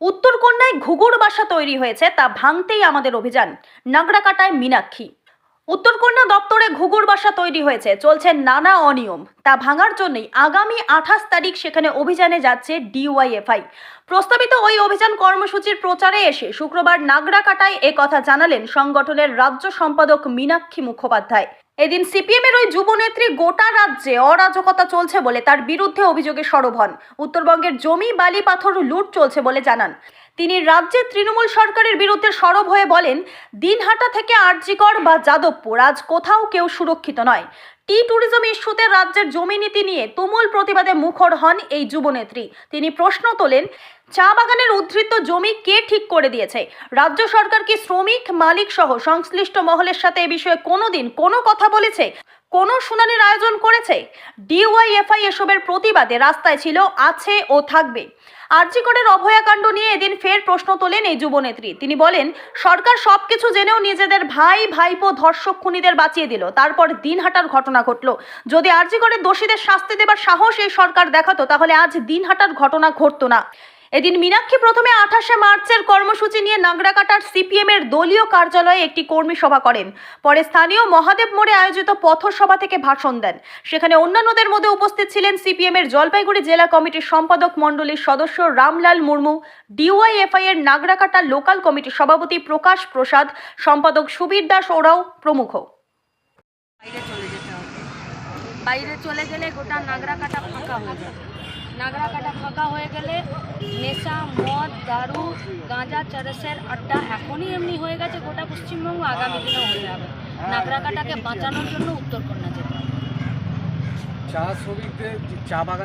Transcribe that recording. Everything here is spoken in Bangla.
উত্তরকন্যায় ঘুঘুর বাসা তৈরি হয়েছে, তা ভাঙতেই আমাদের অভিযান। নাগরাকাটায় মীনাক্ষী। উত্তরকন্যা দপ্তরে ঘুঘুর বাসা তৈরি হয়েছে, চলছে নানা অনিয়ম। তা ভাঙার জন্যই আগামী আঠাশ তারিখ সেখানে অভিযানে যাচ্ছে ডিওয়াইএফআই। প্রস্তাবিত ওই অভিযান কর্মসূচির প্রচারে এসে শুক্রবার নাগরাকাটায় কথা জানালেন সংগঠনের রাজ্য সম্পাদক মীনাক্ষী মুখোপাধ্যায়। এদিন সিপিএমের ওই যুবনেত্রী গোটা রাজ্যে অরাজকতা চলছে বলে তার বিরুদ্ধে অভিযোগে সরব হন। উত্তরবঙ্গের জমি, বালি, পাথর, লুট চলছে বলে জানান। তিনি রাজ্যে তৃণমূল সরকারের বিরুদ্ধে সরব হয়ে বলেন, দিনহাটা থেকে আরজিকর বা যাদবপুর, আজ কোথাও কেউ সুরক্ষিত নয়। টি ট্যুরিজম ইস্যুতে রাজ্যের জমি নীতি নিয়ে তুমুল প্রতিবাদে মুখর হন এই যুবনেত্রী। তিনি প্রশ্ন তোলেন, চা বাগানের উদ্ধৃত জমি কে ঠিক করে দিয়েছে? রাজ্য সরকার কি শ্রমিক মালিক সহ সংশ্লিষ্ট মহলের সাথে এ বিষয়ে কোনোদিন কোনো কথা বলেছে? কোনো শুনানির আয়োজন করেছে? ডিওয়াইএফআই এসবের প্রতিবাদে রাস্তায় ছিল, আছে ও থাকবে। আরজিকরের অভয়াকাণ্ড নিয়ে এদিন ফের প্রশ্ন তোলেন এই যুবনেত্রী। তিনি বলেন, সরকার সবকিছু জেনেও নিজেদের ভাই, ভাইপো, ধর্ষক, খুনিদের বাঁচিয়ে দিল। তারপর দিনহাটার ঘটনা ঘটলো। যদি আরজিকরের দোষীদের শাস্তি দেবার সাহস এই সরকার দেখাতো, তাহলে আজ দিনহাটার ঘটনা ঘটতো না। এদিন মীনাক্ষী প্রথমে আঠাশে মার্চের কর্মসূচি নিয়ে নাগরাকাটার সিপিএম এর দলীয় কার্যালয়ে একটি কর্মী সভা করেন। পরে স্থানীয় মহাদেব মোড়ে আয়োজিত পথসভা থেকে ভাষণ দেন। সেখানে অন্যান্যদের মধ্যে উপস্থিত ছিলেন সিপিএম এর জলপাইগুড়ি জেলা কমিটির সম্পাদক মণ্ডলীর সদস্য রামলাল মুর্মু, ডিওয়াইএফআই এর নাগরাকাটা লোকাল কমিটির সভাপতি প্রকাশ প্রসাদ, সম্পাদক সুবীর দাস ওরাও প্রমুখ। বাইরে চলে গেলে গোটা নাগরা কাটা ফাঁকা হয়ে যাবে। নাগরা কাটা ফাঁকা হয়ে গেলে নেশা, মদ, দারু, গাঁজা, চারসের আড্ডা এখনই এমনি হয়ে গেছে, গোটা পশ্চিমবঙ্গ আগামী দিনেও হয়ে যাবে। নাগরা কাটাকে বাঁচানোর জন্য উত্তরকন্যা যেতে হবে। চা শ্রমিকদের চা বাগান